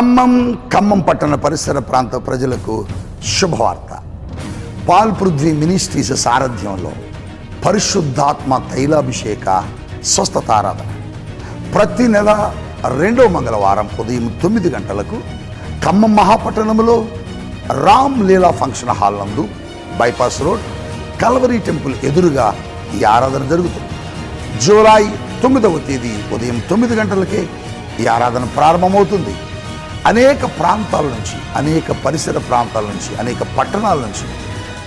ఖమ్మం ఖమ్మం పట్టణ పరిసర ప్రాంత ప్రజలకు శుభవార్త. పాల్ పృథ్వీ మినిస్ట్రీస్ సారథ్యంలో పరిశుద్ధాత్మ తైలాభిషేక స్వస్థతారాధన. ప్రతి నెల రెండో మంగళవారం ఉదయం తొమ్మిది గంటలకు ఖమ్మం మహాపట్టణంలో రామ్ లీలా ఫంక్షన్ హాల్ నందు బైపాస్ రోడ్ కల్వరీ టెంపుల్ ఎదురుగా ఈ ఆరాధన జరుగుతుంది. జూలై తొమ్మిదవ తేదీ ఉదయం తొమ్మిది గంటలకే ఈ ఆరాధన ప్రారంభమవుతుంది. అనేక ప్రాంతాల నుంచి అనేక పరిసర ప్రాంతాల నుంచి అనేక పట్టణాల నుంచి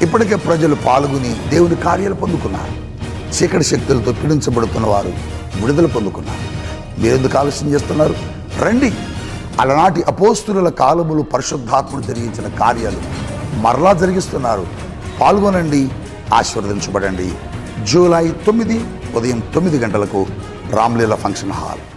ఇప్పటికే ప్రజలు పాల్గొని దేవుని కార్యాలు పొందుకున్నారు. చీకటి శక్తులతో పీడించబడుతున్న వారు విడుదల పొందుకున్నారు. మీరెందుకు ఆలస్యం చేస్తున్నారు? రండి. అలనాటి అపోస్తుల కాలములు పరిశుద్ధాత్ముడు జరిగించిన కార్యాలు మరలా జరిగిస్తున్నారు. పాల్గొనండి ఆశీర్వదించబడండి. జూలై తొమ్మిది ఉదయం తొమ్మిది గంటలకు రామ్లీలా ఫంక్షన్ హాల్.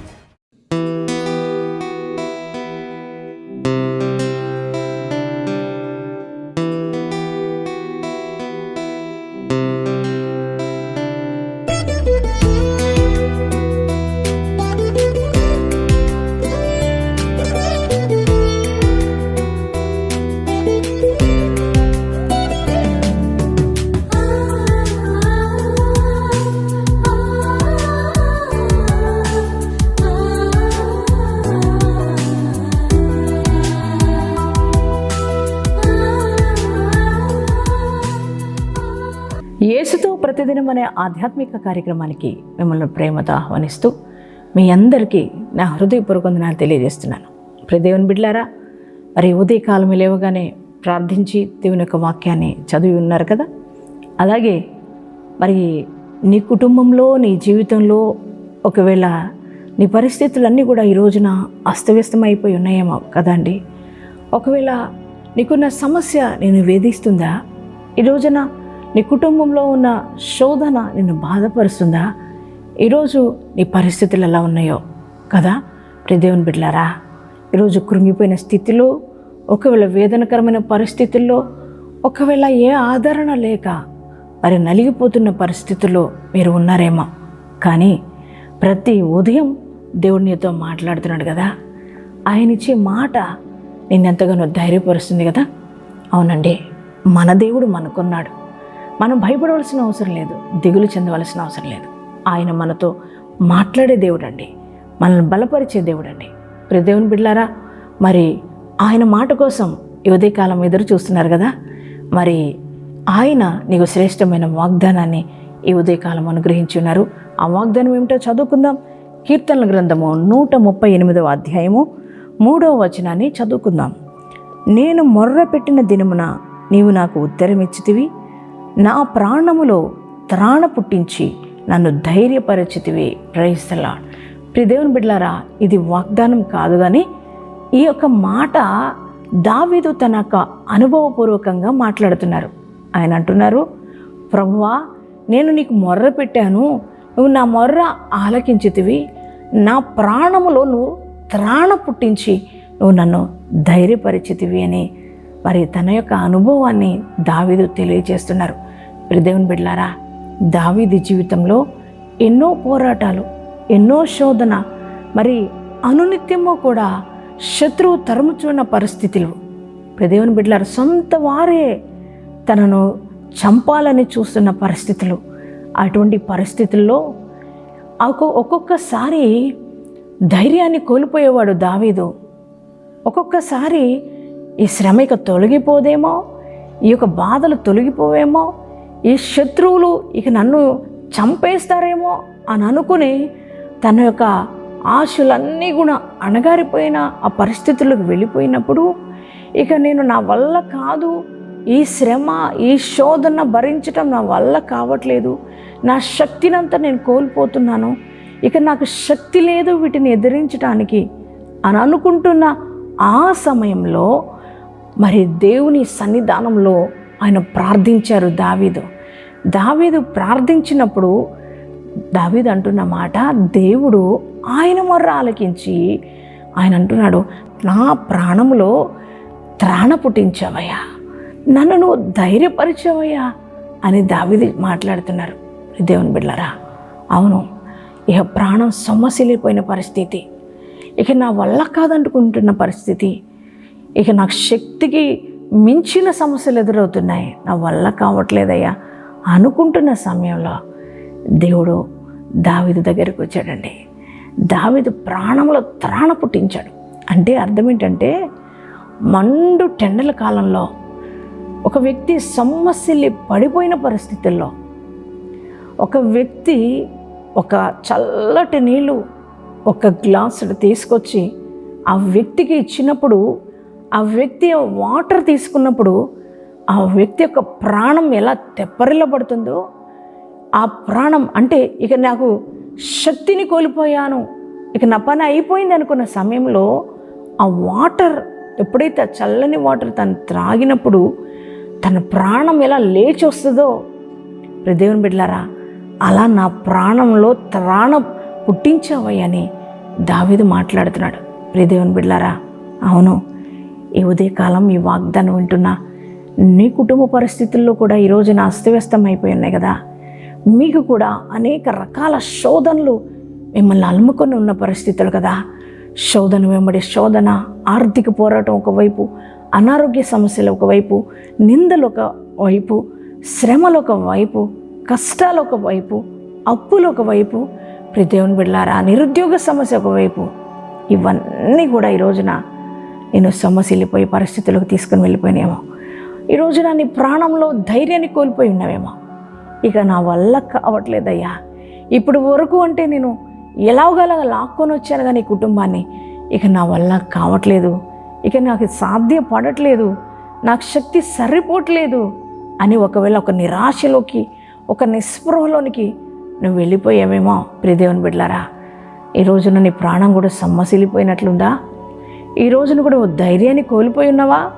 యేసుతో ప్రతిదినం అనే ఆధ్యాత్మిక కార్యక్రమానికి మిమ్మల్ని ప్రేమతో ఆహ్వానిస్తూ మీ అందరికీ నా హృదయపూర్వకందనాలు తెలియజేస్తున్నాను. ప్రదేవుని బిడ్లారా మరి ఉదయకాలం లేవగానే ప్రార్థించి దేవుని యొక్క వాక్యాన్ని చదివి ఉన్నారు కదా? అలాగే మరి నీ కుటుంబంలో నీ జీవితంలో ఒకవేళ నీ పరిస్థితులన్నీ కూడా ఈ రోజున అస్తవ్యస్తమైపోయి ఉన్నాయేమో కదండి ఒకవేళ నీకున్న సమస్య నేను వేధిస్తుందా? ఈ రోజున నీ కుటుంబంలో ఉన్న శోధన నిన్ను బాధపరుస్తుందా? ఈరోజు నీ పరిస్థితులు ఎలా ఉన్నాయో కదా? ప్రదేవుని బిడ్లారా ఈరోజు కృంగిపోయిన స్థితిలో ఒకవేళ వేదనకరమైన పరిస్థితుల్లో ఒకవేళ ఏ ఆదరణ లేక మరి నలిగిపోతున్న పరిస్థితుల్లో మీరు ఉన్నారేమో. కానీ ప్రతి ఉదయం దేవునితో మాట్లాడుతున్నాడు కదా? ఆయన ఇచ్చే మాట నిన్నెంతగానో ధైర్యపరుస్తుంది కదా? అవునండి మన దేవుడు మనకున్నాడు. మనం భయపడవలసిన అవసరం లేదు దిగులు చెందవలసిన అవసరం లేదు. ఆయన మనతో మాట్లాడే దేవుడు అండి మనల్ని బలపరిచే దేవుడు అండి దేవుని బిడ్లారా మరి ఆయన మాట కోసం ఈ కాలం ఎదురు చూస్తున్నారు కదా? మరి ఆయన నీకు శ్రేష్టమైన వాగ్దానాన్ని ఈ ఉదయకాలం అనుగ్రహించి ఉన్నారు. ఆ వాగ్దానం ఏమిటో చదువుకుందాం. కీర్తనల గ్రంథము నూట ముప్పై ఎనిమిదవ అధ్యాయము మూడవ వచనాన్ని చదువుకుందాం. నేను మొర్ర పెట్టిన దినమున నీవు నాకు ఉత్తరమిచ్చితివి నా ప్రాణములో త్రాణ పుట్టించి నన్ను ధైర్యపరచితివి. ప్రైస్తలా ప్రిదేవుని బిడ్లారా ఇది వాగ్దానం కాదు కానీ ఈ యొక్క మాట దావీదు తన యొక్క అనుభవపూర్వకంగా మాట్లాడుతున్నారు. ఆయన అంటున్నారు ప్రభువా నేను నీకు మొర్ర పెట్టాను. నువ్వు నా మొర్ర ఆలకించితివి. నా ప్రాణములో నువ్వు త్రాణ పుట్టించి నువ్వు నన్ను ధైర్యపరిచితివి అని మరి తన యొక్క అనుభవాన్ని దావీదు తెలియజేస్తున్నారు. దేవుని బిడ్లారా దావీది జీవితంలో ఎన్నో పోరాటాలు ఎన్నో శోధన మరి అనునిత్యము కూడా శత్రువు తరుముచున్న పరిస్థితులు. దేవుని బిడ్లారా సొంత వారే తనను చంపాలని చూస్తున్న పరిస్థితులు. అటువంటి పరిస్థితుల్లో ఒక్కొక్కసారి ధైర్యాన్ని కోల్పోయేవాడు దావీదు. ఒక్కొక్కసారి ఈ శ్రమ ఇక తొలగిపోదేమో ఈ యొక్క బాధలు తొలగిపోవేమో ఈ శత్రువులు ఇక నన్ను చంపేస్తారేమో అని అనుకుని తన యొక్క ఆశలన్నీ కూడా అణగారిపోయిన ఆ పరిస్థితులకు వెళ్ళిపోయినప్పుడు ఇక నేను నా వల్ల కాదు ఈ శ్రమ ఈ శోధన భరించటం నా వల్ల కావట్లేదు. నా శక్తినంతా నేను కోల్పోతున్నాను. ఇక నాకు శక్తి లేదు వీటిని ఎదిరించడానికి అని అనుకుంటున్న ఆ సమయంలో మరి దేవుని సన్నిధానంలో ఆయన ప్రార్థించారు దావీదు. దావీదు ప్రార్థించినప్పుడు దావీదు అంటున్న మాట దేవుడు ఆయన మొర్ర ఆలకించి ఆయన అంటున్నాడు నా ప్రాణములో త్రాణ పుట్టించవయ్యా నన్ను నువ్వు ధైర్యపరిచవయ్యా అని దావిది మాట్లాడుతున్నారు. దేవుని బిడ్డలారా అవును ఇక ప్రాణం సొమ్మసిలిపోయిన పరిస్థితి ఇక నా వల్ల కాదంటుకుంటున్న పరిస్థితి ఇక నాకు శక్తికి మించిన సమస్యలు ఎదురవుతున్నాయి నా వల్ల కావట్లేదయ్యా అనుకుంటున్న సమయంలో దేవుడు దావిదు దగ్గరికి వచ్చాడండి. దావిదు ప్రాణంలో త్రాణ పుట్టించాడు. అంటే అర్థం ఏంటంటే మండు టెండల కాలంలో ఒక వ్యక్తి సమ్మసిల్లి పడిపోయిన పరిస్థితుల్లో ఒక వ్యక్తి ఒక చల్లటి నీళ్ళు ఒక గ్లాసుడు తీసుకొచ్చి ఆ వ్యక్తికి ఇచ్చినప్పుడు ఆ వ్యక్తి వాటర్ తీసుకున్నప్పుడు ఆ వ్యక్తి యొక్క ప్రాణం ఎలా తెప్పరిల్లబడుతుందో ఆ ప్రాణం అంటే ఇక నాకు శక్తిని కోల్పోయాను ఇక నా పని అయిపోయింది అనుకున్న సమయంలో ఆ వాటర్ ఎప్పుడైతే ఆ చల్లని వాటర్ తను త్రాగినప్పుడు తన ప్రాణం ఎలా లేచి వస్తుందో దేవుని బిడ్డలారా అలా నా ప్రాణంలో త్రాణం పుట్టించావయ్యని దావీదు మాట్లాడుతున్నాడు. ప్రియ దేవుని బిడ్డలారా అవును ఈ ఉదయకాలం ఈ వాగ్దానం వింటున్నా నీ కుటుంబ పరిస్థితుల్లో కూడా ఈ రోజున అస్తవ్యస్తం అయిపోయి ఉన్నాయి కదా. మీకు కూడా అనేక రకాల శోధనలు మిమ్మల్ని అలుముకొని ఉన్న పరిస్థితులు కదా. శోధన వెంబడి శోధన ఆర్థిక పోరాటం ఒకవైపు అనారోగ్య సమస్యలు ఒకవైపు నిందలు ఒక వైపు శ్రమలు ఒకవైపు కష్టాలు ఒకవైపు అప్పులు ఒకవైపు. ప్రతి బిడ్డారా నిరుద్యోగ సమస్య ఒకవైపు. ఇవన్నీ కూడా ఈ రోజున నేను సమస్యలిపోయి పరిస్థితులకు తీసుకుని వెళ్ళిపోయినామో ఈ రోజున నీ ప్రాణంలో ధైర్యాన్ని కోల్పోయి ఉన్నావేమో. ఇక నా వల్ల కావట్లేదయ్యా. ఇప్పుడు వరకు అంటే నేను ఎలాగలా లాక్కొని వచ్చాను కానీ కుటుంబాన్ని. ఇక నా వల్ల కావట్లేదు. ఇక నాకు సాధ్యపడట్లేదు. నాకు శక్తి సరిపోవట్లేదు అని ఒకవేళ ఒక నిరాశలోకి ఒక నిస్పృహలోనికి నువ్వు వెళ్ళిపోయావేమో ప్రియదేవుని బిడ్డలారా. ఈ రోజున నీ ప్రాణం కూడా సమ్మసిలిపోయినట్లుందా ఈ రోజున కూడా ఓ ధైర్యాన్ని కోల్పోయి ఉన్నావా?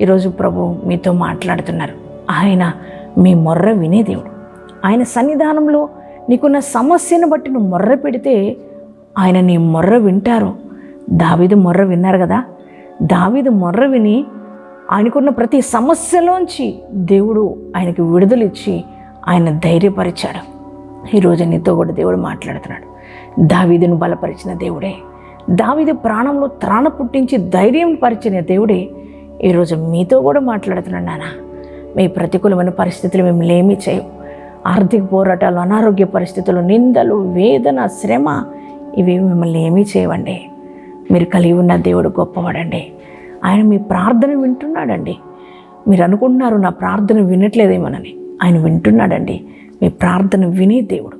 ఈరోజు ప్రభు మీతో మాట్లాడుతున్నారు. ఆయన మీ మొర్ర వినే దేవుడు. ఆయన సన్నిధానంలో నీకున్న సమస్యను బట్టి నువ్వు మొర్ర పెడితే ఆయన నీ మొర్ర వింటారు. దావీదు మొర్ర విన్నారు కదా? దావీదు మొర్ర విని ఆయనకున్న ప్రతి సమస్యలోంచి దేవుడు ఆయనకి విడుదలిచ్చి ఆయన ధైర్యపరిచాడు. ఈరోజు నీతో కూడా దేవుడు మాట్లాడుతున్నాడు. దావీదును బలపరిచిన దేవుడే. దావీదు ప్రాణంలో త్రాణ పుట్టించి ధైర్యం పరిచిన దేవుడే. ఈరోజు మీతో కూడా మాట్లాడుతున్నాడు నాన్న మీ ప్రతికూలమైన పరిస్థితులు మిమ్మల్ని ఏమీ చేయవు ఆర్థిక పోరాటాలు అనారోగ్య పరిస్థితులు నిందలు వేదన శ్రమ ఇవి మిమ్మల్ని ఏమీ చేయవండి. మీరు కలిగి ఉన్న దేవుడు గొప్పవాడండి. ఆయన మీ ప్రార్థన వింటున్నాడండి. మీరు అనుకుంటున్నారు నా ప్రార్థన వినట్లేదేమోనని ఆయన వింటున్నాడండి. మీ ప్రార్థన వినే దేవుడు.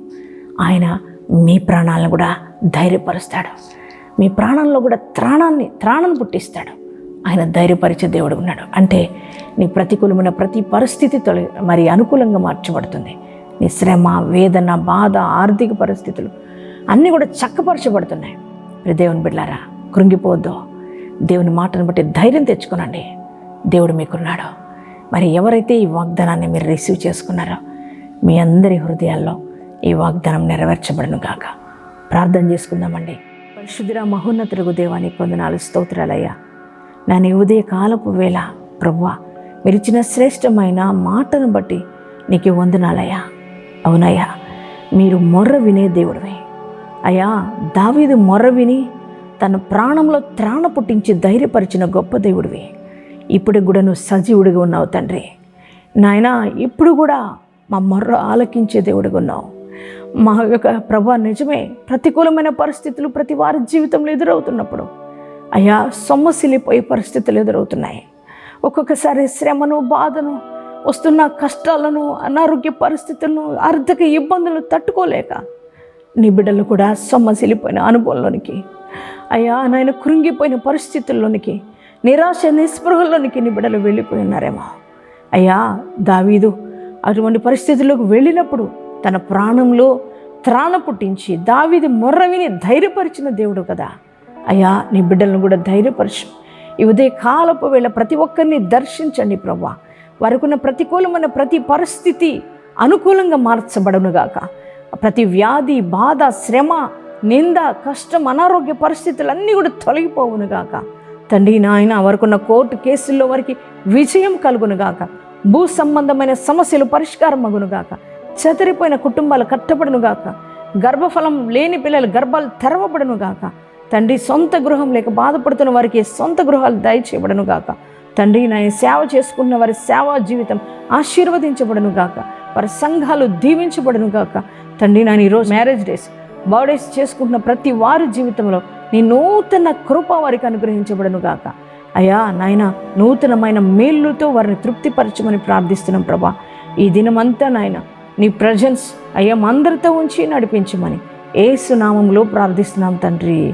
ఆయన మీ ప్రాణాలను కూడా ధైర్యపరుస్తాడు. మీ ప్రాణంలో కూడా త్రాణాన్ని త్రాణం పుట్టిస్తాడు. ఆయన ధైర్యపరిచే దేవుడు ఉన్నాడు. అంటే నీ ప్రతికూలమైన ప్రతి పరిస్థితి తొలగి మరి అనుకూలంగా మార్చబడుతుంది. నీ శ్రమ వేదన బాధ ఆర్థిక పరిస్థితులు అన్నీ కూడా చక్కపరచబడుతున్నాయి. మరి దేవుని బిడ్డారా కృంగిపోద్దు. దేవుని మాటను బట్టి ధైర్యం తెచ్చుకునండి. దేవుడు మీకున్నాడు. మరి ఎవరైతే ఈ వాగ్దానాన్ని మీరు రిసీవ్ చేసుకున్నారో మీ అందరి హృదయాల్లో ఈ వాగ్దానం నెరవేర్చబడను గాక. ప్రార్థన చేసుకుందామండి. పరిశుద్ధిరా మహోన్నతులకు దేవానికి పొందనాలు స్తోత్రాలయ్యా. నా ఉదయ కాలపు వేళ ప్రవ్వా మీరు ఇచ్చిన శ్రేష్టమైన మాటను బట్టి నీకు వందనాలయ్యా. అవునయ్యా మీరు మొర్ర వినే దేవుడివే. అయ్యా దావీదు మొర్ర విని తన ప్రాణంలో త్రాణ పుట్టించి ధైర్యపరిచిన గొప్ప దేవుడివి. ఇప్పుడు కూడా నువ్వు సజీవుడిగా ఉన్నావు తండ్రి. నాయన ఇప్పుడు కూడా మా మొర్ర ఆలకించే దేవుడిగా ఉన్నావు. మా యొక్క ప్రభా నిజమే ప్రతికూలమైన పరిస్థితులు ప్రతి వారి జీవితంలో ఎదురవుతున్నప్పుడు అయ్యా సొమ్మసిల్లిపోయే పరిస్థితులు ఎదురవుతున్నాయి. ఒక్కొక్కసారి శ్రమను బాధను వస్తున్న కష్టాలను అనారోగ్య పరిస్థితులను ఆర్థిక ఇబ్బందులు తట్టుకోలేక నీ బిడ్డలు కూడా సొమ్మసిలిపోయిన అనుభవంలోనికి అయ్యా నాయన కృంగిపోయిన పరిస్థితుల్లోనికి నిరాశ నిస్పృహల్లోనికి నీ బిడ్డలు వెళ్ళిపోయి ఉన్నారేమో. అయ్యా దావీదు అటువంటి పరిస్థితుల్లోకి వెళ్ళినప్పుడు తన ప్రాణంలో త్రాణ పుట్టించి దావీది మొర్ర విని ధైర్యపరిచిన దేవుడు కదా. అయ్యా నీ బిడ్డలను కూడా ధైర్యపరచు. ఈ ఉదయ కాలపు వేళ ప్రతి ఒక్కరిని దర్శించండి ప్రభా వారికున్న ప్రతికూలమైన ప్రతి పరిస్థితి అనుకూలంగా మార్చబడనుగాక. ప్రతి వ్యాధి బాధ శ్రమ నింద కష్టం అనారోగ్య పరిస్థితులన్నీ కూడా తొలగిపోవునుగాక. తండ్రి నాయన వారికున్న కోర్టు కేసుల్లో వారికి విజయం కలుగునుగాక. భూ సంబంధమైన సమస్యలు పరిష్కారం అగునుగాక చెదిరిపోయిన కుటుంబాలు కట్టబడునుగాక. గర్భఫలం లేని పిల్లలు గర్భాలు తెరవబడునుగాక. తండ్రి సొంత గృహం లేక బాధపడుతున్న వారికి సొంత గృహాలు దయచేయబడను గాక. తండ్రి నాయన సేవ చేసుకున్న వారి సేవా జీవితం ఆశీర్వదించబడను గాక. వారి సంఘాలు దీవించబడను గాక. తండ్రి నాయన ఈరోజు మ్యారేజ్ డేస్ బర్త్డేస్ చేసుకుంటున్న ప్రతి వారి జీవితంలో నీ నూతన కృప వారికి అనుగ్రహించబడను గాక. అయ్యా నాయన నూతనమైన మేళ్ళుతో వారిని తృప్తిపరచమని ప్రార్థిస్తున్నాం ప్రభా. ఈ దినమంతా నాయన నీ ప్రజెన్స్ అయ్యా అందరితో ఉంచి నడిపించమని ఏసునామంలో ప్రార్థిస్తున్నాం తండ్రి.